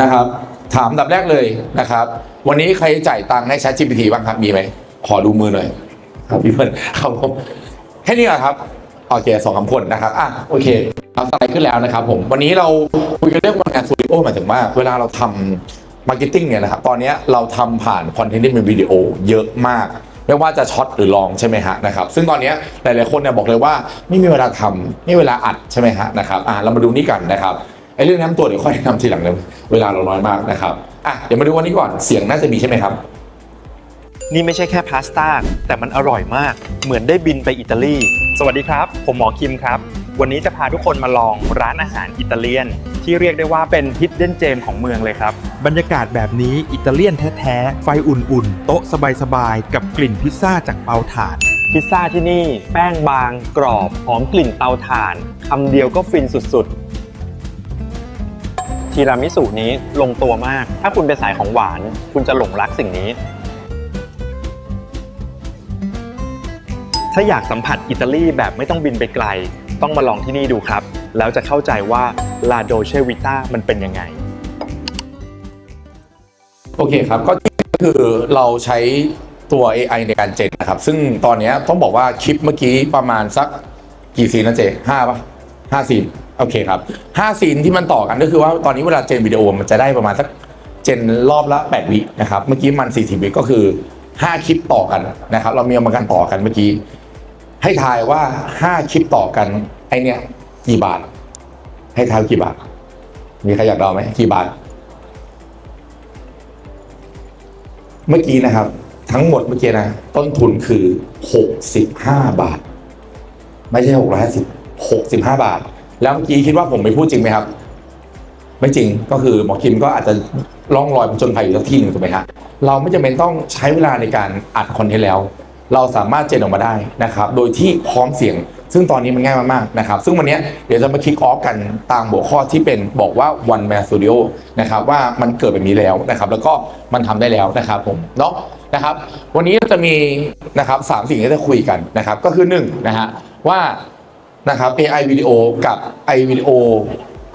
นะครับ ถามดับแรกเลยนะครับ วันนี้ใครจ่ายตังค์ให้ ChatGPT บ้างครับมีไหมขอดูมือหน่อยครับพี่เพื่อนครับผมแค่นี้เหรอครับโอเคสองคำคนนะครับอะโอเคเอาสไลด์ขึ้นแล้วนะครับผมวันนี้เราคุยกันเรื่องงานสตูดิโอหมายถึงว่าเวลาเราทำมาร์เก็ตติ้งเนี่ยนะครับตอนนี้เราทำผ่านคอนเทนต์ที่เป็นวิดีโอเยอะมากไม่ว่าจะช็อตหรือลองใช่ไหมฮะนะครับซึ่งตอนนี้ยหลาย ๆ คนเนี่ยบอกเลยว่าไม่มีเวลาทำไม่มีเวลาอัดใช่ไหมฮะนะครับอะเรามาดูนี่กันนะครับ ไอ้เรื่องน้ำตัวเดี๋ยวค่อยทำทีหลังเลยเวลาเราน้อยมากนะครับอะเดี๋ยวมาดูวันนี้ก่อนเสียงน่าจะมีใช่ไหมครับ นี่ไม่ใช่แค่พาสต้าแต่มันอร่อยมาก เหมือนได้บินไปอิตาลี สวัสดีครับ ผมหมอคิมครับ วันนี้จะพาทุกคนมาลองร้านอาหารอิตาเลียน ที่เรียกได้ว่าเป็นฮิดเด้นเจมของเมืองเลยครับ บรรยากาศแบบนี้อิตาเลียนแท้ๆ ไฟอุ่นๆ โต๊ะสบายๆ กับกลิ่นพิซซ่าจากเตาถ่าน พิซซ่าที่นี่ แป้งบาง กรอบหอมกลิ่นเตาถ่านคำเดียวก็ฟินสุดๆ ทีรามิสุนี้ลงตัวมาก ถ้าคุณเป็นสายของหวาน คุณจะหลงรักสิ่งนี้ ถ้าอยากสัมผัสอิตาลีแบบไม่ต้องบินไปไกล ต้องมาลองที่นี่ดูครับ แล้วจะเข้าใจว่าลาโดเชวิต้ามันเป็นยังไง โอเคครับ ก็คือเราใช้ตัว AI ในการเจนนะครับ ซึ่งตอนนี้ต้องบอกว่าคลิปเมื่อกี้ประมาณสักกี่ซีนนะเจห้าปะห้าซีน โอเคครับห้าซีนที่มันต่อกันก็คือว่าตอนนี้เวลาเจนวิดีโอมันจะได้ประมาณสักเจนรอบละ8วินะครับเมื่อกี้มัน40วิก็คือ 5 คลิปต่อกันนะครับ เรามีเอามากันต่อกันเมื่อกี้ ให้ทายว่า 5 คลิปต่อกันไอเนี้ยกี่บาท ให้ทายกี่บาท มีใครอยากเดาไหมกี่บาท เมื่อกี้นะครับ ทั้งหมดเมื่อกี้นะ ต้นทุนคือ 65 บาท ไม่ใช่ 650 65 บาท แล้วเมื่อกี้คิดว่าผมไม่พูดจริงไหมครับ ไม่จริงก็คือหมอคิมก็อาจจะล่องลอยผจญภัยอยู่สักที่หนึ่งถูกไหมฮะเราไม่จำเป็นต้องใช้เวลาในการอัดคอนเทนต์แล้ว เราสามารถเจนออกมาได้นะครับ โดยที่พร้อมเสียง ซึ่งตอนนี้มันง่ายมากๆนะครับ ซึ่งวันนี้เดี๋ยวจะมาคลิกออฟกันตามหัวข้อที่เป็นบอกว่า one man studio นะครับว่ามันเกิดแบบนี้แล้วนะครับ แล้วก็มันทำได้แล้วนะครับผมเนาะนะครับ วันนี้เราจะมีนะครับสามสิ่งที่จะคุยกันนะครับ ก็คือหนึ่งนะฮะว่า นะครับ AI วิดีโอกับ i วิดีโอ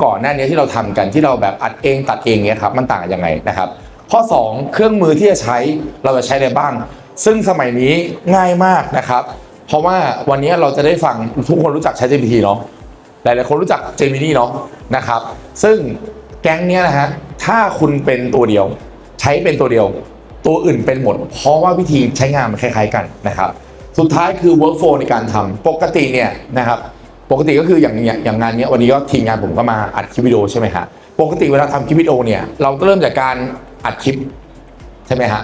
ก่อนหน้านี้ที่เราทำกันที่เราแบบอัดเองตัดเองเนี่ยครับมันต่างกันยังไงนะครับ ข้อ 2 เครื่องมือที่จะใช้เราจะใช้อะไรบ้าง ซึ่งสมัยนี้ง่ายมากนะครับ เพราะว่าวันนี้เราจะได้ฟังทุกคนรู้จัก ChatGPT เนาะหลายๆคนรู้จัก Gemini เนาะนะครับ ซึ่งแก๊งเนี้ยนะฮะถ้าคุณเป็นตัวเดียว ใช้เป็นตัวเดียว ตัวอื่นเป็นหมด เพราะว่าวิธีใช้งานมันคล้าย ๆ กันนะครับ สุดท้ายคือ workflow ในการทำปกติเนี่ยนะครับ ปกติก็คืออย่างอย่างอย่างงานเนี้ยวันนี้ก็ทีมงานผมก็มาอัดคลิปวิดีโอใช่ไหมฮะปกติเวลาทำคลิปวิดีโอเนี่ยเราก็เริ่มจากการอัดคลิปใช่ไหมฮะ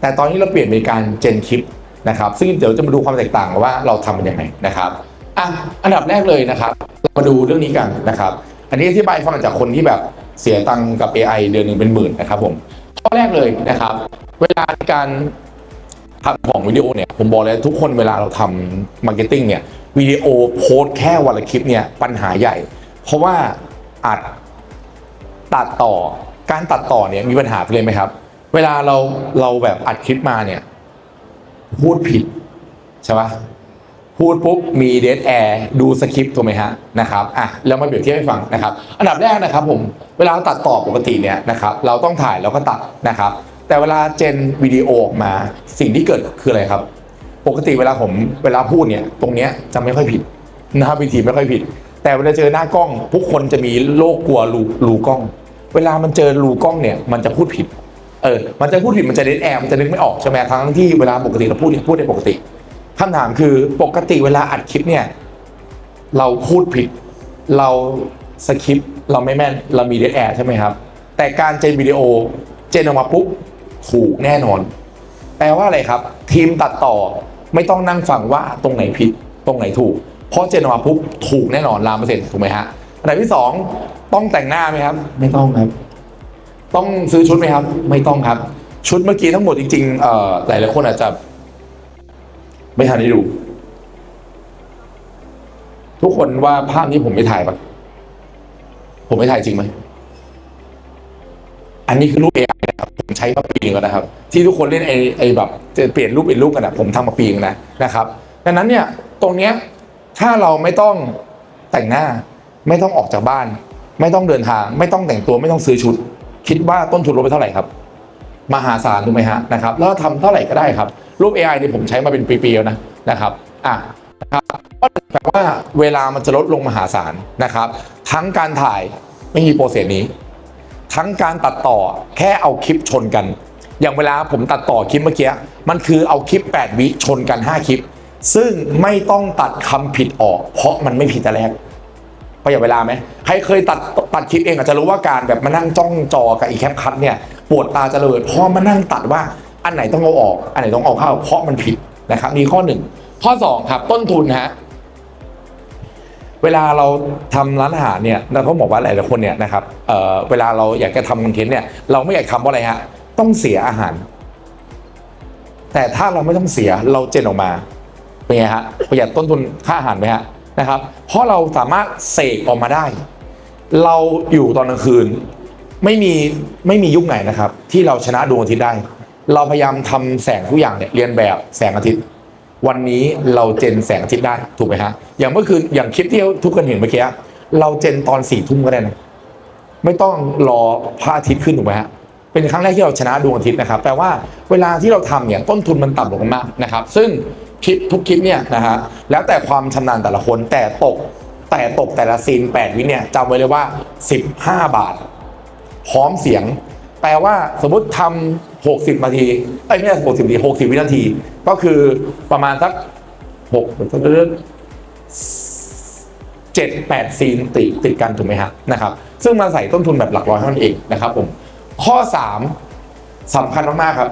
แต่ตอนนี้เราเปลี่ยนเป็นการเจนคลิปนะครับ ซึ่งเดี๋ยวจะมาดูความแตกต่างว่าเราทำเป็นยังไงนะครับอะอันดับแรกเลยนะครับเรามาดูเรื่องนี้กันนะครับ อันนี้อธิบายฟังจากคนที่แบบเสียตังค์กับ AI เดือนหนึ่งเป็นหมื่นนะครับผมข้อแรกเลยนะครับ เวลาการทำของวิดีโอเนี่ยผมบอกเลยทุกคนเวลาเราทำมาร์เก็ตติ้งเนี่ย วิดีโอโพสต์แค่วันละคลิปเนี่ยปัญหาใหญ่ เพราะว่าอัดตัดต่อการตัดต่อเนี่ยมีปัญหาเลยไหมครับ เวลาเราเราแบบอัดคลิปมาเนี่ยพูดผิดใช่ปะพูดปุ๊บมีเดทแอร์ดูสคริปต์ถูกไหมฮะนะครับอะแล้วมาเปรียบเทียบให้ฟังนะครับอันดับแรกนะครับผมเวลาตัดต่อปกติเนี่ยนะครับเราต้องถ่ายแล้วก็ตัดนะครับ แต่เวลาเจนวิดีโอออกมาสิ่งที่เกิดคืออะไรครับ ปกติเวลาผมเวลาพูดเนี่ย ตรงเนี้ยจะไม่ค่อยผิดนะครับวิธีไม่ค่อยผิด แต่เวลาเจอหน้ากล้องทุกคนจะมีโรคกลัวรูรูกล้อง เวลามันเจอรูกล้องเนี่ย มันจะพูดผิด เออ มันจะพูดผิดมันจะเดทแอร์มันจะนึกไม่ออกใช่ไหมทั้งที่เวลาปกติเราพูดเนี่ยพูดได้ปกติคำถามคือปกติเวลาอัดคลิปเนี่ย เราพูดผิด เราสคริปเราไม่แม่นเรามีเดทแอร์ใช่ไหมครับ แต่การเจนวิดีโอเจนออกมาปุ๊บถูกแน่นอน แปลว่าอะไรครับ ทีมตัดต่อ ไม่ต้องนั่งฟังว่าตรงไหนผิดตรงไหนถูก เพราะเจนออกมาปุ๊บถูกแน่นอนลามเปอร์เซ็นต์ถูกไหมฮะอันดับที่สองต้องแต่งหน้าไหมครับ ไม่ต้องครับ ต้องซื้อชุดไหมครับ ไม่ต้องครับ ชุดเมื่อกี้ทั้งหมดจริงๆเอ่อหลายๆคนอาจจะไม่ทันได้ดู ทุกคนว่าภาพนี้ผมไม่ถ่ายปะผมไม่ถ่ายจริงไหม อันนี้คือรูป AI นะครับผมใช้มาปีนึงแล้วนะครับ ที่ทุกคนเล่นไอ้ไอ้แบบจะเปลี่ยนรูปเป็นรูปกันนะผมทำมาปีนึงแล้วนะครับดังนั้นเนี่ยตรงเนี้ยถ้าเราไม่ต้องแต่งหน้า ไม่ต้องออกจากบ้าน ไม่ต้องเดินทาง ไม่ต้องแต่งตัวไม่ต้องซื้อชุด คิดว่าต้นทุนลดไปเท่าไหร่ครับ มหาศาลถูกไหมฮะนะครับแล้วทำเท่าไหร่ก็ได้ครับ รูป AI นี่ผมใช้มาเป็นปีๆแล้วนะนะครับอะนะครับก็แปลว่าเวลามันจะลดลงมหาศาลนะครับ ทั้งการถ่ายไม่มีโปรเซสนี้ ทั้งการตัดต่อแค่เอาคลิปชนกัน อย่างเวลาผมตัดต่อคลิปเมื่อกี้มันคือเอาคลิป 8 วิชนกัน 5 คลิป ซึ่งไม่ต้องตัดคำผิดออก เพราะมันไม่ผิดแต่แรกประหยัดเวลาไหมใครเคยตัดตัดคลิปเองอาจจะรู้ว่าการแบบมานั่งจ้องจอกับอีแคปคัทเนี่ยปวดตาจะเลยเพราะมานั่งตัดว่าอันไหนต้องเอาออก อันไหนต้องเอาเข้าเพราะมันผิดนะครับนี่ข้อหนึ่งข้อสองครับต้นทุนฮะ เวลาเราทำร้านอาหารเนี่ยเราก็บอกว่าหลายๆคนเนี่ยนะครับเอ่อเวลาเราอยากจะทำคอนเทนต์เนี่ยเราไม่อยากทำเพราะอะไรฮะต้องเสียอาหาร แต่ถ้าเราไม่ต้องเสียเราเจนออกมาเป็นไงฮะประหยัดต้นทุนค่าอาหารไหมฮะนะครับ เพราะเราสามารถเสกออกมาได้ เราอยู่ตอนกลางคืน ไม่มีไม่มียุคไหนนะครับ ที่เราชนะดวงอาทิตย์ได้ เราพยายามทำแสงทุกอย่างเนี่ยเรียนแบบแสงอาทิตย์ วันนี้เราเจนแสงอาทิตย์ได้ถูกไหมฮะอย่างเมื่อคืนอย่างคลิปที่ทุกคนเห็นเมื่อกี้เราเจนตอนสี่ทุ่มก็ได้นะไม่ต้องรอพระอาทิตย์ขึ้นถูกไหมฮะเป็นครั้งแรกที่เราชนะดวงอาทิตย์นะครับแปลว่าเวลาที่เราทำเนี่ยต้นทุนมันต่ำลงมากนะครับ ซึ่งคลิปทุกคลิปเนี่ยนะฮะแล้วแต่ความชำนาญแต่ละคนแต่ตกแต่ตกแต่ละซีน 8 วิเนี่ยจำไว้เลยว่า 15 บาท พร้อมเสียง แปลว่าสมมติทำ 60 นาทีเอ้ยไม่ใช่60นาที60 วินาที ก็คือประมาณสัก6เรื่องเจ็ดแปดซีนติดติดกันถูกไหมฮะนะครับ ซึ่งมันใส่ต้นทุนแบบหลักร้อยเท่านั้นเองนะครับผมข้อ 3สำคัญมาก ๆ ครับ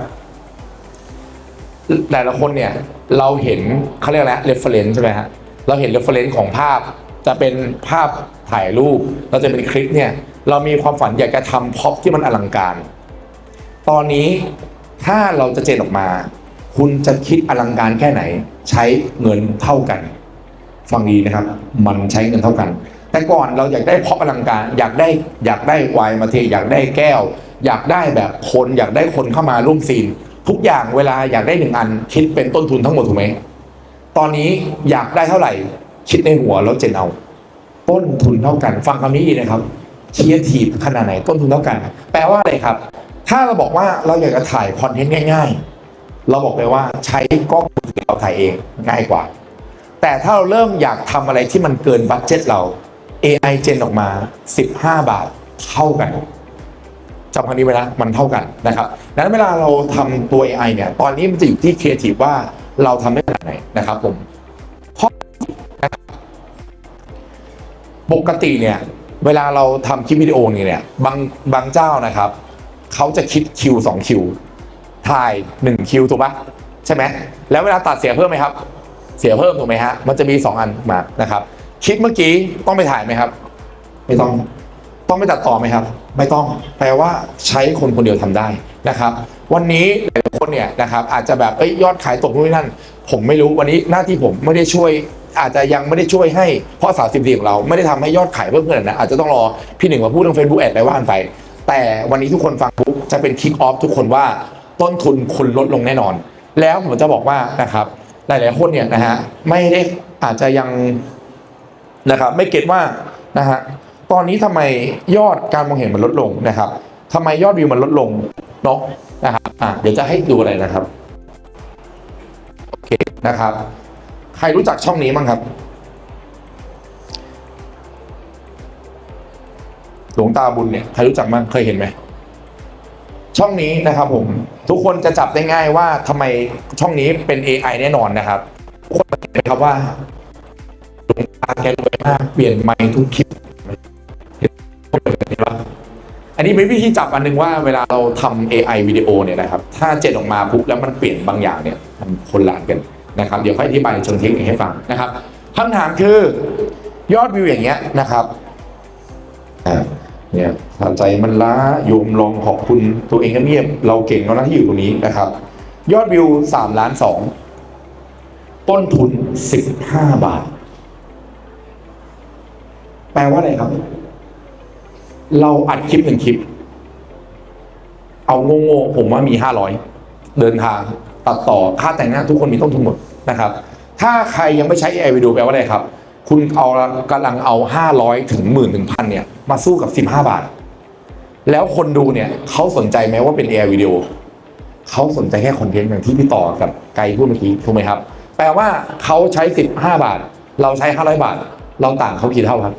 แต่ละคนเนี่ย เราเห็นเขาเรียกอะไร reference ใช่ไหมฮะเราเห็น reference ของภาพ จะเป็นภาพถ่ายรูป เราจะเป็นคลิปเนี่ย เรามีความฝันอยากจะทำพ็อปที่มันอลังการ ตอนนี้ถ้าเราจะเจนออกมา คุณจะคิดอลังการแค่ไหน ใช้เงินเท่ากัน ฟังดีนะครับ มันใช้เงินเท่ากัน แต่ก่อนเราอยากได้เพ็อปอลังการ อยากได้อยากได้ไวน์มาเทอยากได้แก้ว อยากได้แบบคนอยากได้คนเข้ามาร่วมซีน ทุกอย่างเวลาอยากได้หนึ่งอัน คิดเป็นต้นทุนทั้งหมดถูกไหมตอนนี้อยากได้เท่าไหร่ คิดในหัวแล้วเจนเอา ต้นทุนเท่ากัน ฟังคำนี้ดีนะครับเทียร์ทีขนาดไหนต้นทุนเท่ากัน แปลว่าอะไรครับ ถ้าเราบอกว่าเราอยากจะถ่ายคอนเทนต์ง่าย ๆ เราบอกเลยว่าใช้กล้องมือถือเราถ่ายเองง่ายกว่า แต่ถ้าเราเริ่มอยากทำอะไรที่มันเกินบัตเจ็ตเรา AI เจนออกมา 15 บาทเท่ากันจำคำนี้ไว้นะมันเท่ากันนะครับดังนั้นเวลาเราทำตัว AI เนี่ย ตอนนี้มันจะอยู่ที่ครีเอทีฟว่าเราทำได้ขนาดไหนนะครับผมข้อปกติเนี่ย เวลาเราทำคลิปวิดีโอนี่เนี่ย บางบางเจ้านะครับ เขาจะคิดคิวสองคิวถ่ายหนึ่งคิวถูกปะใช่ไหมแล้วเวลาตัดเสียเพิ่มไหมครับ เสียเพิ่มถูกไหมฮะมันจะมี2อันมานะครับคลิปเมื่อกี้ต้องไปถ่ายไหมครับ ไม่ต้องต้องไปตัดต่อไหมครับ ไม่ต้องแปลว่าใช้คนคนเดียวทำได้นะครับ วันนี้หลายๆคนเนี่ยนะครับอาจจะแบบเอ้ยยอดขายตกนู่นนนั่น ผมไม่รู้วันนี้หน้าที่ผมไม่ได้ช่วยอาจจะยังไม่ได้ช่วยให้เพราะสาวสิบดีของเราไม่ได้ทำให้ยอดขายเพิ่มขึ้นนะอาจจะต้องรอพี่หนึ่งมาพูดทาง Facebook แอดไปว่านไป แต่วันนี้ทุกคนฟังปุ๊บจะเป็นคิกออฟทุกคนว่าต้นทุนคุณลดลงแน่นอน แล้วผมจะบอกว่านะครับ หลายๆคนเนี่ยนะฮะไม่ได้อาจจะยังนะครับไม่เก็ตว่านะฮะตอนนี้ทำไมยอดการมองเห็นมันลดลงนะครับทำไมยอดวิวมันลดลงเนาะนะครับอะเดี๋ยวจะให้ดูอะไรนะครับโอเคนะครับ ใครรู้จักช่องนี้บ้างครับ หลวงตาบุญเนี่ยใครรู้จักบ้างเคยเห็นไหมช่องนี้นะครับผมทุกคนจะจับได้ง่ายว่าทำไมช่องนี้เป็น AI แน่นอนนะครับทุกคนเห็นไหมครับว่าหลวงตาแกรวยมากเปลี่ยนไมค์ทุกคลิปเห็นปะอันนี้เป็นวิธีจับอันหนึ่งว่าเวลาเราทำ AI วิดีโอเนี่ยนะครับถ้าเจนออกมาปุ๊บแล้วมันเปลี่ยนบางอย่างเนี่ยมันคนละกันนะครับเดี๋ยวค่อยอธิบายในเชิงเทคนิคให้ฟังนะครับคำถามคือยอดวิวอย่างเงี้ยนะครับ อ่าเนี่ยถ้าใจมันล้าโยมลองขอบคุณตัวเองก็เงียบเราเก่งแล้วนะที่อยู่ตรงนี้นะครับ ยอดวิวสามล้านสองต้นทุนสิบห้าบาท แปลว่าอะไรครับ เราอัดคลิปหนึ่งคลิป เอาโง่ๆผมว่ามีห้าร้อยเดินทางตัดต่อค่าแต่งหน้าทุกคนมีต้นทุนหมดนะครับ ถ้าใครยังไม่ใช้ AI วิดีโอแปลว่าอะไรครับ คุณเอากำลังเอา 500 ถึงหมื่นถึงพันเนี่ย มาสู้กับ 15 บาท แล้วคนดูเนี่ยเขาสนใจไหมว่าเป็น AI วิดีโอเขาสนใจแค่คอนเทนต์อย่างที่พี่ต่อกับไกด์พูดเมื่อกี้ถูกไหมครับ แปลว่าเขาใช้ 15 บาท เราใช้ 500 บาท เราต่างเขากี่เท่าครับ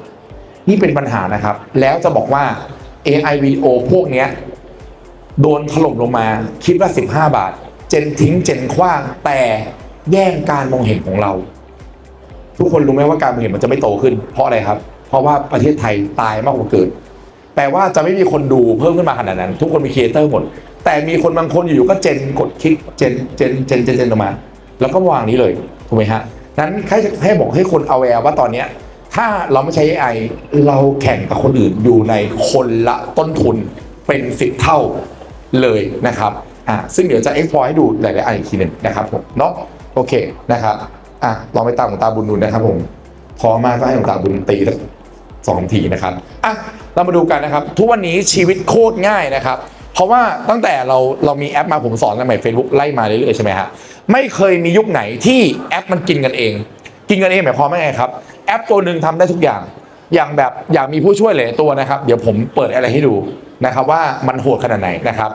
นี่เป็นปัญหานะครับ แล้วจะบอกว่า AI วิดีโอพวกเนี้ยโดนถล่มลงมาคิดว่า 15 บาท เจนทิ้งเจนขว้างแต่แย่งการมองเห็นของเรา ทุกคนรู้ไหมว่าการมองเห็นมันจะไม่โตขึ้น เพราะอะไรครับ เพราะว่าประเทศไทยตายมากกว่าเกิดแปลว่าจะไม่มีคนดูเพิ่มขึ้นมาขนาดนั้น ทุกคนมีครีเอเตอร์หมด แต่มีคนบางคนอยู่ๆก็เจนกดคลิกเจนเจนเจนเจนเจนออกมา แล้วก็วางนี้เลยถูกไหมฮะนั้นแค่ให้บอกให้คนเอาแวร์ว่าตอนเนี้ยถ้าเราไม่ใช้ AI เราแข่งกับคนอื่นอยู่ในคนละต้นทุนเป็นสิบเท่าเลยนะครับอะซึ่งเดี๋ยวจะ export ให้ดูหลายๆอันอีกทีหนึ่งนะครับผมเนาะโอเคนะครับ อะลองไปตามหลวงตาบุญดูนะครับผมพอมากก็ให้หลวงตาบุญตีสักสองทีนะครับอะเรามาดูกันนะครับ ทุกวันนี้ชีวิตโคตรง่ายนะครับ เพราะว่าตั้งแต่เราเรามีแอปมาผมสอนกันใหม่ Facebook ไล่มาเรื่อยๆใช่ไหมฮะไม่เคยมียุคไหนที่แอปมันกินกันเอง กินกันเองหมายความว่าไงครับ แอปตัวหนึ่งทำได้ทุกอย่าง อย่างแบบอยากมีผู้ช่วยหลายตัวนะครับ เดี๋ยวผมเปิดอะไรให้ดูนะครับว่ามันโหดขนาดไหนนะครับ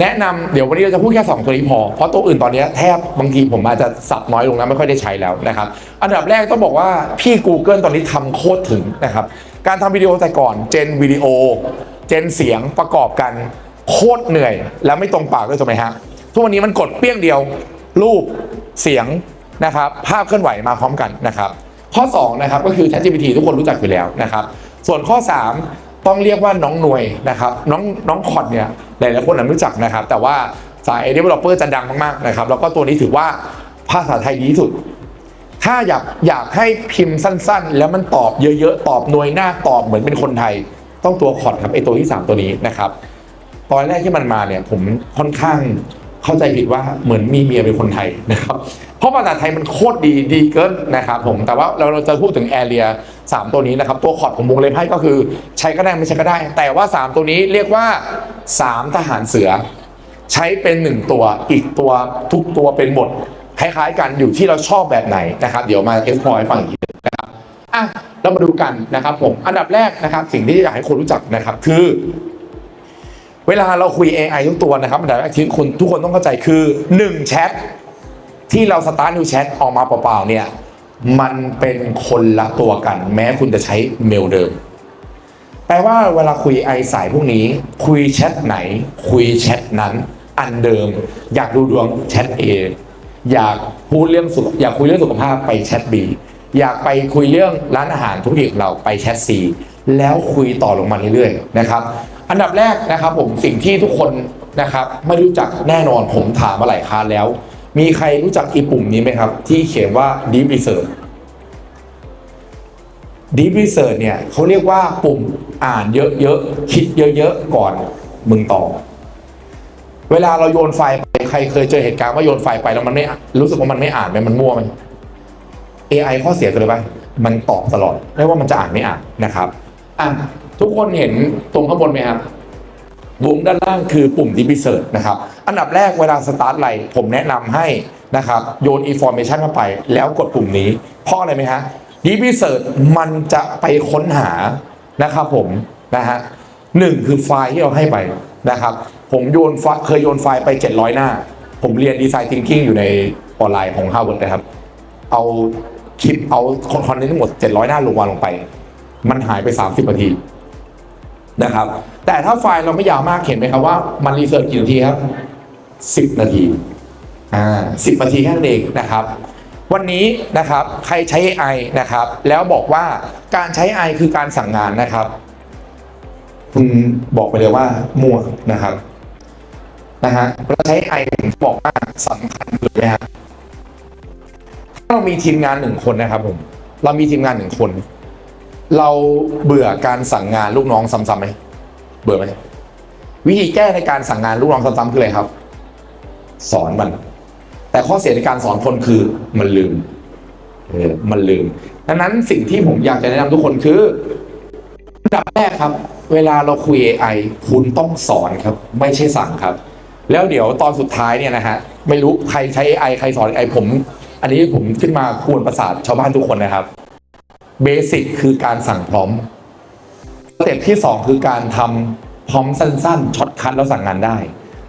แนะนำเดี๋ยววันนี้เราจะพูดแค่ 2 ตัวนี้พอ เพราะตัวอื่นตอนนี้แทบบางทีผมอาจจะสับน้อยลงแล้วไม่ค่อยได้ใช้แล้วนะครับ อันดับแรกต้องบอกว่าพี่ Google ตอนนี้ทำโคตรถึงนะครับ การทำวิดีโอแต่ก่อนเจนวิดีโอ เจนเสียงประกอบกันโคตรเหนื่อย แล้วไม่ตรงปากด้วยถูกไหมฮะทุกวันนี้มันกดเปี้ยงเดียว รูปเสียงนะครับภาพเคลื่อนไหวมาพร้อมกันนะครับ ข้อ2นะครับก็คือ ChatGPT ทุกคนรู้จักอยู่แล้วนะครับ ส่วนข้อ 3 ต้องเรียกว่าน้องหน่วยนะครับน้องน้องคอดเนี่ย หลายๆคนอาจไม่รู้จักนะครับ แต่ว่าสาย developer จะดังมากๆนะครับ แล้วก็ตัวนี้ถือว่าภาษาไทยดีที่สุด ถ้าอยากอยากให้พิมพ์สั้นๆ แล้วมันตอบเยอะๆ ตอบหน่วยหน้าตอบเหมือนเป็นคนไทย ต้องตัวคอดครับไอตัวที่ 3 ตัวนี้นะครับ ตอนแรกที่มันมาเนี่ยผมค่อนข้าง เข้าใจผิดว่าเหมือนมีเมียเป็นคนไทยนะครับเพราะภาษาไทยมันโคตรดีดีเกินนะครับผมแต่ว่าเราเราจะพูดถึงแอเรีย3ตัวนี้นะครับ ตัวคอดของวงเล็บให้ก็คือใช้ก็ได้ไม่ใช้ก็ได้ แต่ว่า 3 ตัวนี้เรียกว่า 3 ทหารเสือ ใช้เป็น 1 ตัวอีกตัวทุกตัวเป็นหมดคล้ายๆกันอยู่ที่เราชอบแบบไหนนะครับ เดี๋ยวมาเอ็กซ์พอยให้ฟังอีกนะครับอะเรามาดูกันนะครับผมอันดับแรกนะครับ สิ่งที่อยากให้คนรู้จักนะครับคือ เวลาเราคุย AI ทุกตัวนะครับอันแรกที่คนทุกคนต้องเข้าใจคือ1แชทที่เราสตาร์ท new แชทออกมาเปล่าๆเนี่ยมันเป็นคนละตัวกัน แม้คุณจะใช้เมลเดิม แปลว่าเวลาคุย AI สายพวกนี้ คุยแชทไหน คุยแชทนั้น อันเดิม อยากดูดวงแชท A อยากพูดเรื่องสุขอยากคุยเรื่องสุขภาพไปแชท B อยากไปคุยเรื่องร้านอาหารธุรกิจของเราไปแชท C แล้วคุยต่อลงมาเรื่อยๆนะครับ อันดับแรกนะครับผมสิ่งที่ทุกคนนะครับไม่รู้จักแน่นอนผมถามมาหลายครั้งแล้ว มีใครรู้จักอีปุ่มนี้ไหมครับ ที่เขียนว่า Deep Research Deep Research เนี่ยเขาเรียกว่าปุ่มอ่านเยอะๆ คิดเยอะๆ ก่อนมึงตอบเวลาเราโยนไฟล์ไปใครเคยเจอเหตุการณ์ว่าโยนไฟล์ไปแล้วมันไม่รู้สึกว่ามันไม่อ่านไหมมันมั่วไหม AI ข้อเสียคืออะไรบ้างมันตอบตลอดไม่ว่ามันจะอ่านไม่อ่านนะครับอะ ทุกคนเห็นตรงข้างบนไหมครับวงด้านล่างคือปุ่ม Deep Research นะครับ อันดับแรกเวลาสตาร์ทอะไรผมแนะนำให้นะครับโยน Information เข้าไป แล้วกดปุ่มนี้ เพราะอะไรไหมฮะ Deep Research มันจะไปค้นหานะครับผมนะฮะหนึ่งคือไฟล์ที่เราให้ไปนะครับ ผมโยนเคยโยนไฟล์ไป 700 หน้า ผมเรียน Design Thinking อยู่ในออนไลน์ของ Harvard นะครับ เอาคลิปเอาคอนเทนต์ทั้งหมด 700 หน้าลงวางลงไป มันหายไป 30นาที นะครับ แต่ถ้าไฟล์เราไม่ยาวมากเห็นไหมครับว่ามันรีเสิร์ชกี่นาทีครับ 10 นาทีอ่า10นาทีแค่นั้นเองนะครับ วันนี้นะครับใครใช้ AI นะครับ แล้วบอกว่าการใช้ AI คือการสั่งงานนะครับคุณบอกไปเลยว่ามั่วนะครับนะฮะเราใช้ AI ผมจะบอกว่าสำคัญเลยนะฮะถ้าเรามีทีมงานหนึ่งคนนะครับผมเรามีทีมงานหนึ่งคน เราเบื่อการสั่งงานลูกน้องซ้ำๆไหมเบื่อไหมวิธีแก้ในการสั่งงานลูกน้องซ้ำๆคืออะไรครับ สอนมัน แต่ข้อเสียในการสอนคนคือมันลืมเออมันลืมดังนั้นสิ่งที่ผมอยากจะแนะนำทุกคนคืออันดับแรกครับ เวลาเราคุย AI คุณต้องสอนครับ ไม่ใช่สั่งครับ แล้วเดี๋ยวตอนสุดท้ายเนี่ยนะฮะไม่รู้ใครใช้ AI ใครสอน AI ผม อันนี้ผมขึ้นมากวนประสาทชาวบ้านทุกคนนะครับ เบสิกคือการสั่งพร้อมสเต็ปที่สองคือการทพร้อมสั้นๆช็อตคัทแล้วสั่งงานได้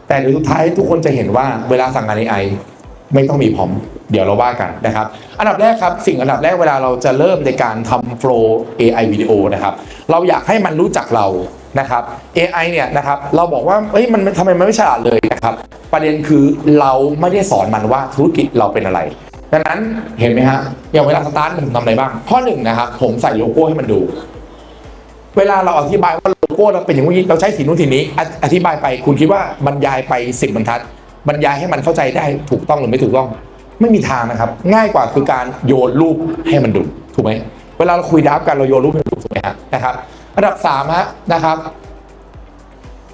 แต่เดี๋ยวสุดท้ายทุกคนจะเห็นว่าเวลาสั่งงาน AI ไม่ต้องมีพร้อม เดี๋ยวเราว่ากันนะครับ อันดับแรกครับ สิ่งอันดับแรกเวลาเราจะเริ่มในการทำ flow AI วิดีโอนะครับ เราอยากให้มันรู้จักเรานะครับ AI เนี่ยนะครับ เราบอกว่าเอ้ยมันทำไมมันไม่ฉลาดเลยนะครับ ประเด็นคือเราไม่ได้สอนมันว่าธุรกิจเราเป็นอะไร ดังนั้นเห็นไหมฮะอย่างเวลาสตาร์ทผมทำอะไรบ้าง ข้อหนึ่งนะครับผมใส่โลโก้ให้มันดู เวลาเราอธิบายว่าโลโก้เราเป็นอย่างนี้เราใช้สีนู้นสีนี้ อธิบายไปคุณคิดว่าบรรยายไปสิบบรรทัด บรรยายให้มันเข้าใจได้ถูกต้องหรือไม่ถูกต้อง ไม่มีทางนะครับ ง่ายกว่าคือการโยนรูปให้มันดูถูกไหมเวลาเราคุยดับกันเราโยนรูปให้มันดูถูกไหมฮะนะครับอันดับสามฮะนะครับ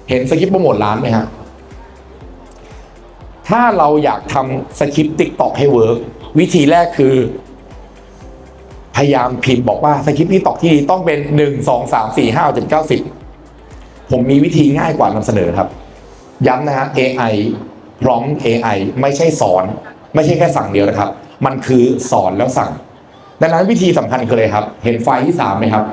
เห็นสคริปต์โปรโมทร้านไหมฮะถ้าเราอยากทำสคริปต์ติ๊กตอกให้เวิร์ก วิธีแรกคือ พยายามพิมพ์บอกว่าสคริปต์ติ๊กตอกที่ดีต้องเป็น1 2 3 4 5 7 9 10ผมมีวิธีง่ายกว่านำเสนอครับ ย้ำนะฮะ AI พร้อม AI ไม่ใช่สอน ไม่ใช่แค่สั่งเดียวนะครับ มันคือสอนแล้วสั่ง ดังนั้นวิธีสำคัญคืออะไรครับ เห็นไฟล์ที่3ไหมครับ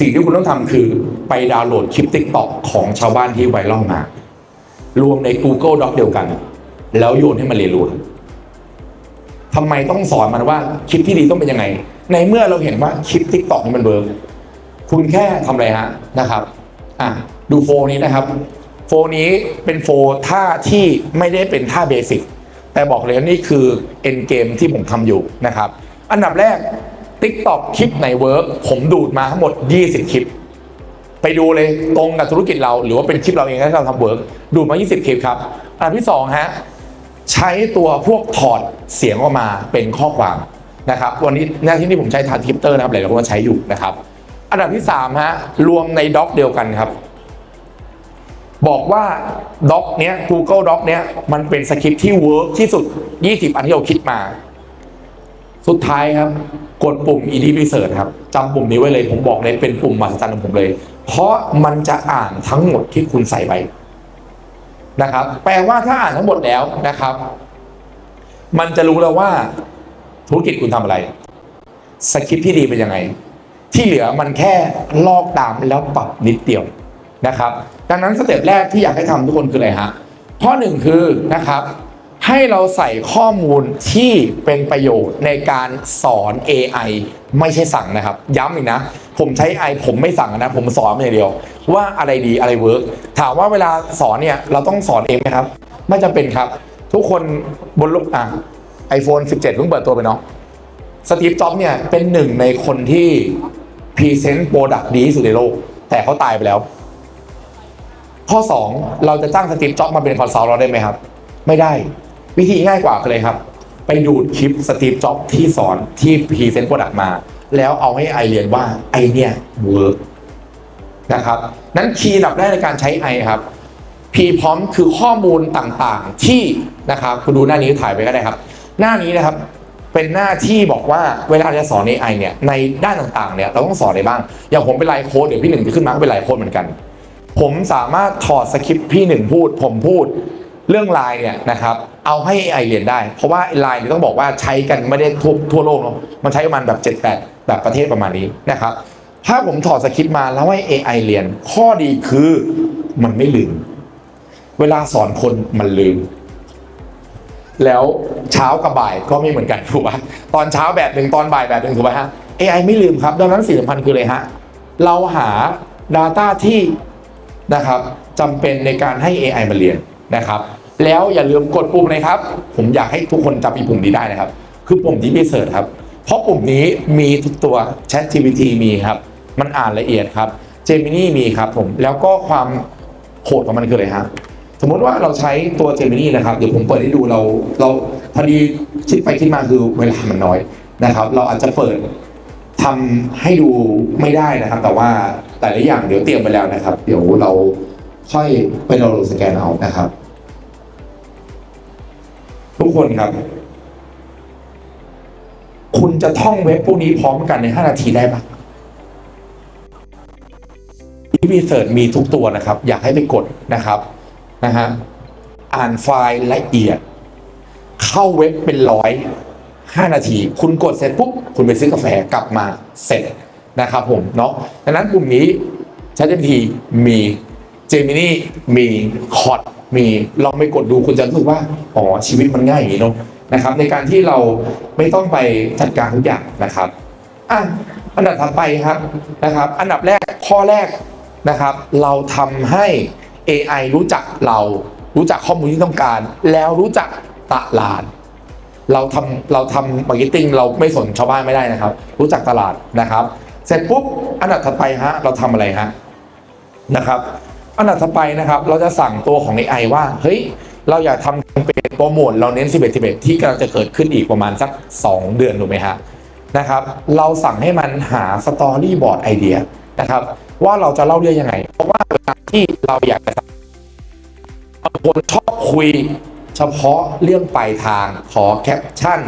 สิ่งที่คุณต้องทำคือไปดาวน์โหลดคลิป TikTok ของชาวบ้านที่ไวรัลมา รวมใน Google Doc เดียวกัน แล้วโยนให้มันเรียนรู้ ทำไมต้องสอนมันว่าคลิปที่ดีต้องเป็นยังไง ในเมื่อเราเห็นว่าคลิป TikTok นี่มันเวิร์กคุณแค่ทำอะไรฮะนะครับอะดูโฟนี้นะครับ โฟนี้เป็นโฟท่าที่ไม่ได้เป็นท่าเบสิกแต่บอกเลยว่านี่คือเอ็นเกมที่ผมทำอยู่นะครับ อันดับแรก TikTok คลิปไหนเวิร์กผมดูดมาทั้งหมด 20 คลิป ไปดูเลยตรงกับธุรกิจเรา หรือว่าเป็นคลิปเราเองที่เราทำเวิร์กดูดมา 20 คลิปครับ อันดับที่2ฮะ ใช้ตัวพวกถอดเสียงออกมาเป็นข้อความนะครับวันนี้หน้าที่นี่ผมใช้ทาร์ทิปเตอร์นะครับหลายคนก็ใช้อยู่นะครับ อันดับที่3ฮะรวมในด็อกเดียวกันครับ บอกว่าด็อกเนี้ย Google Doc เนี้ยมันเป็นสคริปที่เวิร์กที่สุด 20 อันที่เราคิดมา สุดท้ายครับ กดปุ่ม edit research ครับจำปุ่มนี้ไว้เลย ผมบอกเลยเป็นปุ่มมหัศจรรย์ของผมเลย เพราะมันจะอ่านทั้งหมดที่คุณใส่ไป นะครับ แปลว่าถ้าอ่านทั้งหมดแล้วนะครับ มันจะรู้แล้วว่าธุรกิจคุณทำอะไร สคริปที่ดีเป็นยังไง ที่เหลือมันแค่ลอกตามแล้วปรับนิดเดียวนะครับ ดังนั้นสเต็ปแรกที่อยากให้ทำทุกคนคืออะไรฮะข้อหนึ่งคือนะครับ ให้เราใส่ข้อมูลที่เป็นประโยชน์ในการสอน AI ไม่ใช่สั่งนะครับ ย้ำอีกนะ ผมใช้ AI ผมไม่สั่งนะ ผมสอนอย่างเดียว ว่าอะไรดีอะไรเวิร์กถามว่าเวลาสอนเนี่ย เราต้องสอนเองไหมครับ ไม่จำเป็นครับ ทุกคนบนโลกอะ iPhone 17 เพิ่งเปิดตัวไปเนาะสตีฟจ็อบเนี่ยเป็นหนึ่งในคนที่พรีเซนต์โปรดักต์ดีที่สุดในโลก แต่เขาตายไปแล้ว ข้อ 2 เราจะจ้างสตีฟจ็อบมาเป็นคอนซัลท์เราได้ไหมครับ ไม่ได้ วิธีง่ายกว่าเลยครับ ไปดูดคลิปสตีฟจ็อบที่สอนที่พรีเซนต์โปรดักต์มา แล้วเอาให้ไอเรียนว่าไอเนี่ยเวิร์กนะครับนั้นคีย์ดับแรกในการใช้ไอครับ P พร้อมคือข้อมูลต่างๆที่นะครับคุณดูหน้านี้ถ่ายไปก็ได้ครับ หน้านี้นะครับเป็นหน้าที่บอกว่าเวลาจะสอน AI เนี่ยในด้านต่างๆเนี่ยเราต้องสอนอะไรบ้าง อย่างผมเป็นไลน์โค้ดเดี๋ยวพี่หนึ่งจะขึ้นมาก็เป็นไลน์โค้ดเหมือนกัน ผมสามารถถอดสคริปต์พี่หนึ่งพูด ผมพูด เรื่องไลน์เนี่ยนะครับเอาให้ AI เรียนได้ เพราะว่าไลน์เนี่ยต้องบอกว่าใช้กันไม่ได้ทั่วทั่วโลกเนาะมันใช้ประมาณแบบ 7 8 แบบประเทศประมาณนี้นะครับถ้าผมถอดสคริปต์มาแล้วให้ AI เรียน ข้อดีคือมันไม่ลืม เวลาสอนคนมันลืม แล้วเช้ากับบ่ายก็ไม่เหมือนกันถูกป่ะตอนเช้าแบบหนึ่งตอนบ่ายแบบหนึ่งถูกป่ะฮะ AI ไม่ลืมครับ ดังนั้นสิ่งสำคัญคืออะไรฮะ เราหา Data ที่นะครับจำเป็นในการให้ AI มาเรียนนะครับ แล้วอย่าลืมกดปุ่มเลยครับ ผมอยากให้ทุกคนจำอีปุ่มนี้ได้นะครับ คือปุ่มที่พิเศษครับ เพราะปุ่มนี้มีทุกตัว Chat GPT มีครับ มันอ่านละเอียดครับ Gemini มีครับผม แล้วก็ความโหดของมันคืออะไรฮะสมมติว่าเราใช้ตัว Gemini นะครับ เดี๋ยวผมเปิดให้ดูเรา เราพอดีคิดไปคิดมาคือเวลามันน้อยนะครับ เราอาจจะเปิดทำให้ดูไม่ได้นะครับ แต่ว่าแต่ละอย่างเดี๋ยวเตรียมไปแล้วนะครับ เดี๋ยวเราค่อยไปเราสแกนเอานะครับ ทุกคนครับ คุณจะท่องเว็บพวกนี้พร้อมกันใน 5 นาทีได้ปะรีเสิร์ชมีทุกตัวนะครับ อยากให้ไปกดนะครับนะฮะอ่านไฟล์ละเอียด เข้าเว็บเป็นร้อยห้านาที คุณกดเสร็จปุ๊บ คุณไปซื้อกาแฟกลับมาเสร็จนะครับผมเนาะดังนั้นกลุ่มนี้ ChatGPT มี Gemini มีคอ d มีลองไปกดดูคุณจะรู้สึกว่าอ๋อชีวิตมันง่ายอย่างนี้เนอะนะครับ ในการที่เราไม่ต้องไปจัดการทุกอย่างนะครับอะอันดับถัดไปครับนะครับ อันดับแรกข้อแรกนะครับ เราทำให้ AI รู้จักเรารู้จักข้อมูลที่ต้องการ แล้วรู้จักตลาด เราทำเราทำมาร์เก็ตติ้งเราไม่สนชาวบ้านไม่ได้นะครับ รู้จักตลาดนะครับ เสร็จปุ๊บอันดับถัดไปฮะเราทำอะไรฮะนะครับ อันดับถัดไปนะครับ เราจะสั่งตัวของ AI ว่า เฮ้ย เราอยากทำแคมเปญโปรโมทเราเน้น 11 11 ที่กำลังจะเกิดขึ้นอีกประมาณสัก 2 เดือนถูกไหมฮะนะครับ เราสั่งให้มันหาสตอรี่บอร์ดไอเดียนะครับว่าเราจะเล่าเรื่องยังไง เพราะว่าเวลาที่เราอยากจะบางคนชอบคุยเฉพาะเรื่องปลายทาง ขอแคปชั่น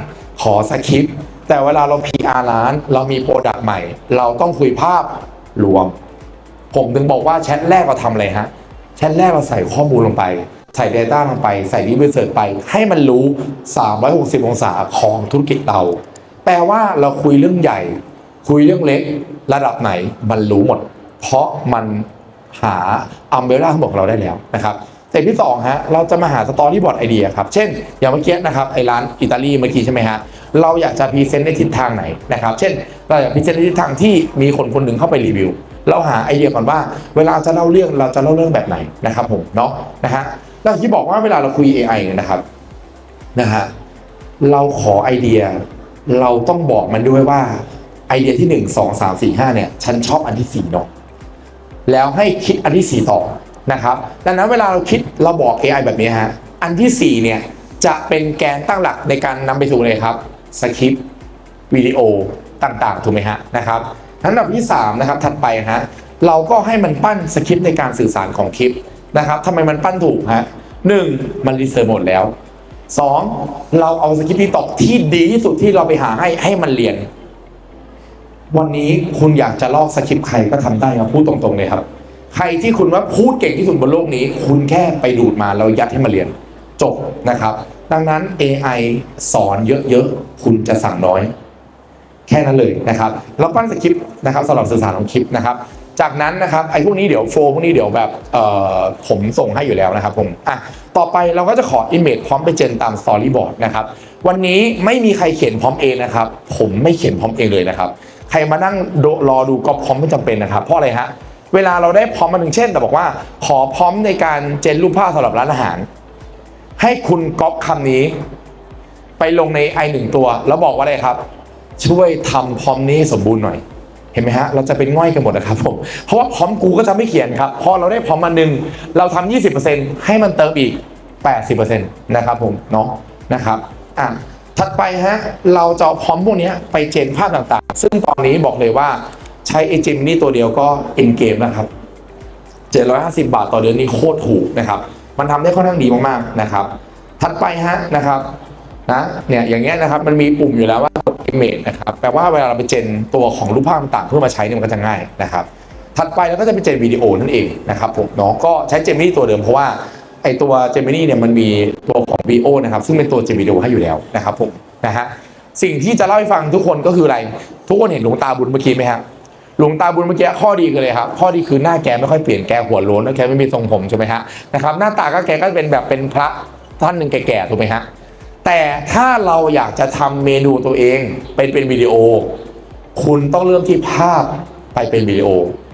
ขอสคริปต์แต่เวลาเรา PR ร้าน เรามีโปรดักต์ใหม่ เราต้องคุยภาพรวม ผมถึงบอกว่าแชทแรกเราทำอะไรฮะ แชทแรกเราใส่ข้อมูลลงไป ใส่ Data ลงไป ใส่รีวิวเสิร์ไป ให้มันรู้ 360 องศาของธุรกิจเรา แปลว่าเราคุยเรื่องใหญ่ คุยเรื่องเล็ก ระดับไหนมันรู้หมด เพราะมันหาอัมเบร่าทั้งหมดของเราได้แล้วนะครับเต็ปที่สองฮะเราจะมาหาสตอรี่บอร์ดไอเดียครับ เช่น อย่างเมื่อกี้นะครับไอร้านอิตาลีเมื่อกี้ใช่ไหมฮะเราอยากจะพรีเซนต์ในทิศทางไหนนะครับ เช่น เราอยากพรีเซนต์ในทิศทางที่มีคนคนหนึ่งเข้าไปรีวิว เราหาไอเดียก่อนว่า เวลาจะเล่าเรื่องเราจะเล่าเรื่องแบบไหนนะครับผมเนาะนะฮะแล้วที่บอกว่าเวลาเราคุย AI เนี่ยนะครับนะฮะเราขอไอเดีย เราต้องบอกมันด้วยว่าไอเดียที่ 1 2 3 4 5เนี่ยฉันชอบอันที่4เนาะแล้วให้คิดอันที่ 4 ต่อนะครับดังนั้นเวลาเราคิดเราบอก AI แบบนี้ฮะอันทีสี่4 เนี่ยจะเป็นแกนตั้งหลักในการนำไปสู่เลยครับสคริปต์วิดีโอต่างๆ ถูกไหมฮะนะครับ อันดับที่3นะครับถัดไปฮะเราก็ให้มันปั้นสคริปต์ในการสื่อสารของคลิปนะครับทำไมมันปั้นถูกฮะหนึ่งมันรีเสิร์ชหมดแล้ว 2. เราเอาสคริปต์ที่ตอกที่ดีที่สุดที่เราไปหาให้ให้มันเรียน วันนี้คุณอยากจะลอกสคริปต์ใครก็ทำได้ครับพูดตรงๆเลยครับ ใครที่คุณว่าพูดเก่งที่สุดบนโลกนี้ คุณแค่ไปดูดมาแล้วยัดให้มาเรียน จบนะครับ ดังนั้น AI สอนเยอะๆ คุณจะสั่งน้อย แค่นั้นเลยนะครับแล้วปั้นสคริปต์นะครับสำหรับสื่อสารของคลิปนะครับจากนั้นนะครับไอ้พวกนี้เดี๋ยวโฟลพวกนี้เดี๋ยวแบบเอ่อผมส่งให้อยู่แล้วนะครับผมอะต่อไปเราก็จะขอ Image พร้อมไปเจนตาม Storyboard นะครับวันนี้ไม่มีใครเขียนพร้อมเองนะครับ ผมไม่เขียนพร้อมเองเลยนะครับ ใครมานั่งรอดูก็พร้อมไม่จำเป็นนะครับเพราะอะไรฮะเวลาเราได้พร้อมมาหนึ่งเช่น แต่บอกว่าขอพร้อมในการเจนรูปภาพสำหรับร้านอาหาร ให้คุณก๊อปคำนี้ ไปลงในไอหนึ่งตัว แล้วบอกว่าอะไรครับ ช่วยทำพร้อมนี้สมบูรณ์หน่อย เห็นไหมฮะ เราจะเป็นง่อยกันหมดนะครับผม เพราะว่าพร้อมกูก็จะไม่เขียนครับ พอเราได้พร้อมมาหนึ่งเราทำ20%ให้มันเติมอีก 80%นะครับผมเนาะนะครับอะถัดไปฮะ เราจะพร้อมพวกนี้ไปเจนภาพต่างๆ ซึ่งตอนนี้บอกเลยว่าใช้ไอเจมินี่ตัวเดียวก็เอ็นเกมนะครับ 750 บาทต่อเดือนนี่โคตรถูกนะครับ มันทำได้ค่อนข้างดีมากๆนะครับ ถัดไปฮะนะครับ นะเนี่ยอย่างเงี้ยนะครับมันมีปุ่มอยู่แล้วว่ากด image นะครับแปลว่าเวลาเราไปเจนตัวของรูปภาพต่างเพื่อมาใช้เนี่ยมันก็จะง่ายนะครับถัดไปเราก็จะเป็นเจนวิดีโอนั่นเองนะครับผมเนาะก็ใช้ Gemini ตัวเดิมเพราะว่าไอตัว Gemini เนี่ยมันมีตัวของ VO นะครับซึ่งเป็นตัวเจนวิดีโอให้อยู่แล้วนะครับผมนะฮะสิ่งที่จะเล่าให้ฟังทุกคนก็คืออะไร ทุกคนเห็นหลวงตาบุญเมื่อกี้ไหมฮะหลวงตาบุญเมื่อกี้ข้อดีคืออะไรครับข้อดีคือหน้าแกไม่ค่อยเปลี่ยนแกหัวโล้นแล้วแกไม่มีทรงผมใช่ไหมฮะนะครับหน้าตาก็แกก็เป็นแบบเป็นพระท่านหนึ่งแก่ๆถูกไหมฮะ แต่ถ้าเราอยากจะทำเมนูตัวเองเป็นเป็นวิดีโอ คุณต้องเริ่มที่ภาพไปเป็นวิดีโอ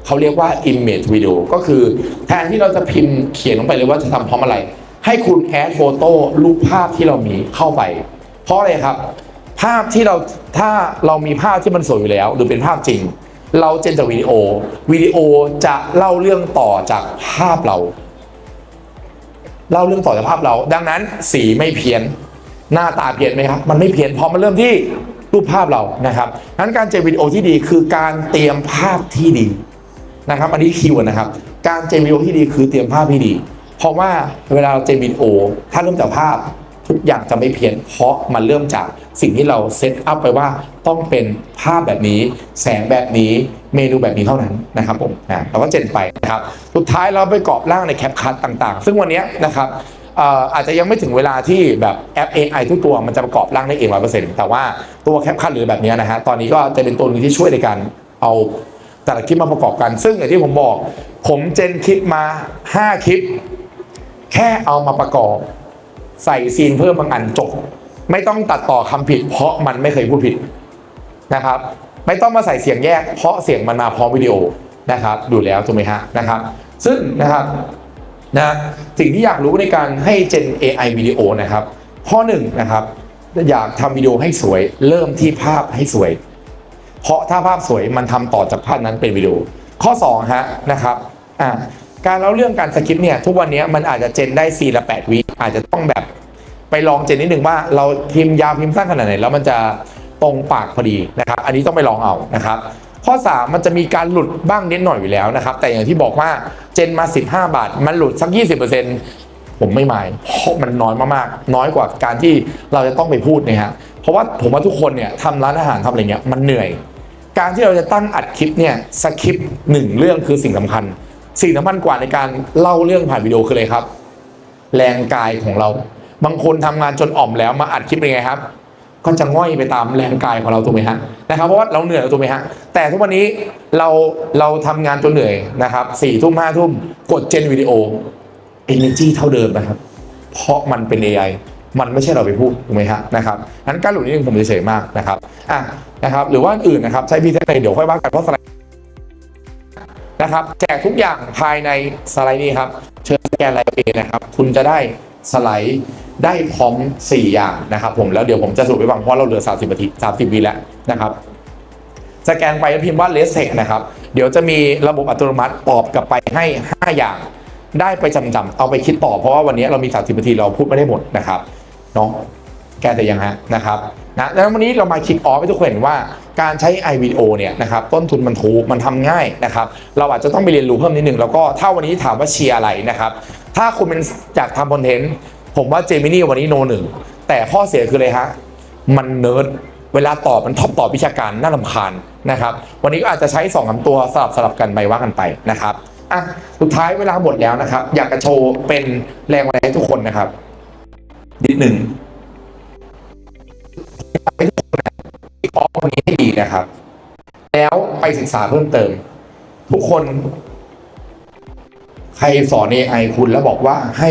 เขาเรียกว่า image video ก็คือแทนที่เราจะพิมพ์เขียนลงไปเลยว่าจะทำพร้อมอะไร ให้คุณแอดโฟโต้รูปภาพที่เรามีเข้าไป เพราะอะไรครับ ภาพที่เราถ้าเรามีภาพที่มันสวยอยู่แล้ว หรือเป็นภาพจริง เราเจนจากวิดีโอวิดีโอจะเล่าเรื่องต่อจากภาพเรา เล่าเรื่องต่อจากภาพเรา ดังนั้นสีไม่เพี้ยน หน้าตาเพี้ยนไหมครับ มันไม่เพี้ยนเพราะมันเริ่มที่รูปภาพเรานะครับนั้นการเจวิดีโอที่ดีคือการเตรียมภาพที่ดีนะครับอันนี้คีย์เวิร์ดนะครับ การเจวิดีโอที่ดีคือเตรียมภาพที่ดี เพราะว่าเวลาเราเจวิดีโอถ้าเริ่มจากภาพทุกอย่างจะไม่เพี้ยนเพราะมันเริ่มจากสิ่งที่เราเซตอัพไปว่าต้องเป็นภาพแบบนี้ แสงแบบนี้เมนูแบบนี้เท่านั้นนะครับผมนะเราก็เจนไปนะครับสุดท้ายเราไปกรอบร่างในแคปคัทต่างๆ ซึ่งวันนี้นะครับ อาจจะยังไม่ถึงเวลาที่แบบแอป AI ทุกตัวมันจะประกอบร่างได้เองร้อยเปอร์เซ็นต์แต่ว่าตัวแคปคัทหรือแบบนี้นะฮะตอนนี้ก็จะเป็นตัวหนึงที่ช่วยในการเอาแต่ละคลิปมาประกอบกัน ซึ่งอย่างที่ผมบอก ผมเจนคลิปมา 5 คลิป แค่เอามาประกอบ ใส่ซีนเพิ่มบางอันจบ ไม่ต้องตัดต่อคำผิด เพราะมันไม่เคยพูดผิดนะครับ ไม่ต้องมาใส่เสียงแยก เพราะเสียงมันมาพร้อมวิดีโอนะครับ ดูแล้วถูกไหมฮะนะครับ ซึ่งนะครับ นะสิ่งที่อยากรู้ในการให้ Gen AI วิดีโอนะครับ ข้อหนึ่งนะครับ อยากทำวิดีโอให้สวย เริ่มที่ภาพให้สวย เพราะถ้าภาพสวยมันทำต่อจากภาพนั้นเป็นวิดีโอ ข้อ2ฮะนะครับอ่าการเล่าเรื่องการสคริปต์เนี่ยทุกวันนี้มันอาจจะเจนได้4ละ8วิอาจจะต้องแบบไปลองเจนนิดหนึ่งว่าเราพิมพ์ยาวพิมพ์สั้นขนาดไหนแล้วมันจะตรงปากพอดีนะครับ อันนี้ต้องไปลองเอานะครับ ข้อ 3 มันจะมีการหลุดบ้างนิดหน่อยอยู่แล้วนะครับ แต่อย่างที่บอกว่าเจนมา 15 บาท มันหลุดสัก 20%ผมไม่หมายเพราะมันน้อยมากๆ น้อยกว่าการที่เราจะต้องไปพูดนะฮะเพราะว่าผมว่าทุกคนเนี่ยทำร้านอาหารทำอะไรเงี้ยมันเหนื่อย การที่เราจะตั้งอัดคลิปเนี่ยสคริปต์หนึ่งเรื่องคือสิ่งสำคัญ สิ่งสำคัญกว่าในการเล่าเรื่องผ่านวิดีโอคืออะไรครับ แรงกายของเรา บางคนทำงานจนอ่อมแล้วมาอัดคลิปเป็นไงครับ ก็จะง่อยไปตามแรงกายของเราถูกไหมฮะนะครับเพราะว่าเราเหนื่อยถูกไหมฮะแต่ทุกวันนี้เราเราทำงานจนเหนื่อยนะครับสี่ทุ่มห้าทุ่มกดเจนวิดีโอ energy เท่าเดิมนะครับ เพราะมันเป็น AI มันไม่ใช่เราไปพูดถูกไหมฮะนะครับนั้นการหลุดนิดนึงผมเฉยๆมากนะครับอะนะครับ หรือว่าอื่นนะครับใช้พีเทคเดี๋ยวค่อยว่ากันเพราะสไลด์นะครับ แจกทุกอย่างภายในสไลด์นี้ครับ เชิญสแกนไลน์เอนะครับ คุณจะได้ สไลด์ได้พร้อม 4 อย่างนะครับผมแล้วเดี๋ยวผมจะสรุปให้ฟังเพราะเราเหลือ 30นาที30วิแล้วนะครับสแกนไปแล้วพิมพ์ว่า l e s t e c นะครับ เดี๋ยวจะมีระบบอัตโนมัติตอบกลับไปให้ 5 อย่าง ได้ไปจำๆเอาไปคิดต่อเพราะว่าวันนี้เรามี 30นาทีเราพูดไม่ได้หมดนะครับเนาะแกแต่ยังฮะนะครับนะแล้ววันนี้เรามาคิดออฟให้ทุกคนเห็นว่าการใช้ i v o เนี่ยนะครับต้นทุนมันถูกมันทำง่ายนะครับ เราอาจจะต้องไปเรียนรู้เพิ่มนิดนึงแล้วก็ถ้าวันนี้ถามว่าเชียร์อะไรนะครับ ถ้าคุณเป็นอยากทำคอนเทนต์ผมว่าเจมินี่วันนี้โนหนึ่งแต่ข้อเสียคืออะไรฮะ มันเนิร์ดเวลาตอบมันทอบตอบวิชาการน่าลำคาญนะครับ วันนี้ก็อาจจะใช้2องสามตัวสลับสลับกันไปว่ากันไปนะครับอะสุดท้ายเวลาหมดแล้วนะครับ อยากจะโชว์เป็นแรงบันดาลใจให้ทุกคนนะครับนิดหนึ่งให้ทุกคนวิเคราะห์วันนี้ให้ดีนะครับ แล้วไปศึกษาเพิ่มเติม ทุกคน ใครสอน AI คุณแล้วบอกว่าให้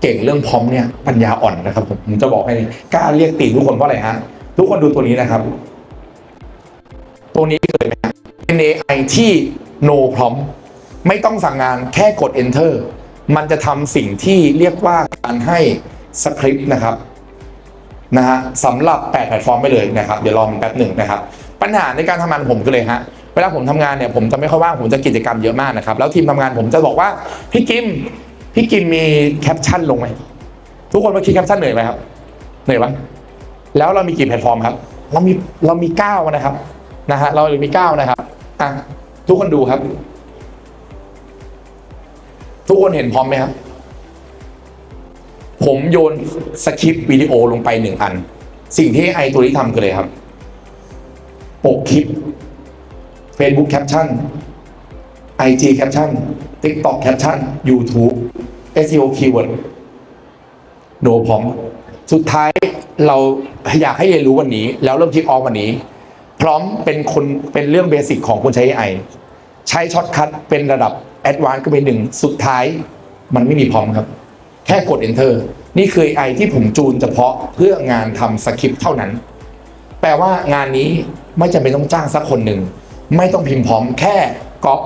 เก่งเรื่องพร้อมเนี่ยปัญญาอ่อนนะครับผมผมจะบอกให้กล้าเรียกตีทุกคนเพราะอะไรฮะทุกคนดูตัวนี้นะครับ ตัวนี้เคยไหมเป็น AI ที่ no prompt ไม่ต้องสั่งงานแค่กด enter มันจะทำสิ่งที่เรียกว่าการให้สคริปต์นะครับนะฮะสำหรับ 8 แพลตฟอร์มไปเลยนะครับ เดี๋ยวลองแป๊บหนึ่งนะครับ ปัญหาในการทำงานผมก็เลยฮะ เวลาผมทำงานเนี่ยผมจะไม่ค่อยว่างผมจะกิจกรรมเยอะมากนะครับ แล้วทีมทำงานผมจะบอกว่าพี่กิมพี่กิมมีแคปชั่นลงไหมทุกคนมาคิดแคปชั่นเหนื่อยไหมครับเหนื่อยปะแล้วเรามีกี่แพลตฟอร์มครับ เรามีเรามีเก้านะครับนะฮะเรามีเก้านะครับอะทุกคนดูครับ ทุกคนเห็นพร้อมไหมครับ ผมโยนสคริปต์วิดีโอลงไปหนึ่งอัน สิ่งที่ไอตัวนี้ทำคืออะไรครับ ปกคลิป Facebook Caption IG Caption TikTok Caption YouTube SEO Keyword โนพร้อมสุดท้ายเราอยากให้เรียนรู้วันนี้ แล้วเริ่มคิดออฟวันนี้ พร้อมเป็นคนเป็นเรื่องเบสิกของคนใช้ AI ใช้ช็อตคัทเป็นระดับแอดวานซ์ก็เป็นหนึ่งสุดท้ายมันไม่มีพร้อมครับ แค่กด enter นี่คือ AI ที่ผมจูนเฉพาะเพื่องานทำสคริปต์เท่านั้น แปลว่างานนี้ไม่จำเป็นต้องจ้างสักคนหนึ่ง ไม่ต้องพิมพ์พร้อมแค่ก๊อป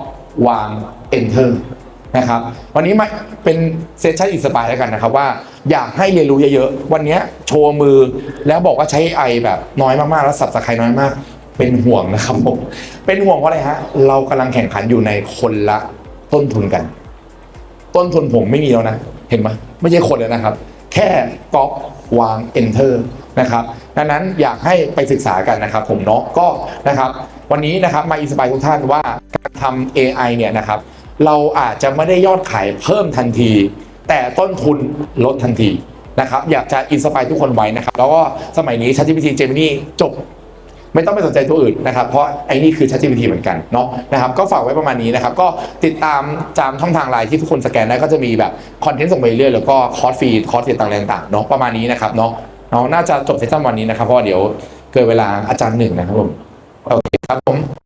วาง enter นะครับวันนี้มาเป็นเซสชั่นอินสปายแล้วกันนะครับว่าอยากให้เรียนรู้เยอะๆ วันนี้โชว์มือแล้วบอกว่าใช้ไอแบบน้อยมากๆ แล้วสับสไครน้อยมาก เป็นห่วงนะครับผมเป็นห่วงเพราะอะไรฮะเรากำลังแข่งขันอยู่ในคนละต้นทุนกัน ต้นทุนผมไม่มีแล้วนะ เห็นไหมไม่ใช่คนเลยนะครับ แค่ก๊อปวาง enter นะครับดังนั้นอยากให้ไปศึกษากันนะครับผมเนาะก็นะครับ วันนี้นะครับมาอินสปายทุกท่านว่าการทำ AI เนี่ยนะครับ เราอาจจะไม่ได้ยอดขายเพิ่มทันที แต่ต้นทุนลดทันทีนะครับ อยากจะอินสปายทุกคนไว้นะครับ แล้วก็สมัยนี้ ChatGPT Gemini จบ ไม่ต้องไปสนใจตัวอื่นนะครับ เพราะไอ้นี่คือ ChatGPT เหมือนกันเนาะนะครับ ก็ฝากไว้ประมาณนี้นะครับ ก็ติดตามตามช่องทางไลน์ที่ทุกคนสแกนได้ก็จะมีแบบคอนเทนต์ส่งไปเรื่อยแล้วก็คอร์สฟรีคอร์สเสียต่างต่างๆเนาะประมาณนี้นะครับเนาะเนาะน่าจะจบเซสชั่นวันนี้นะครับเพราะเดี๋ยวเกินเวลาอาจารย์หนึ่งนะครับผม tá bom.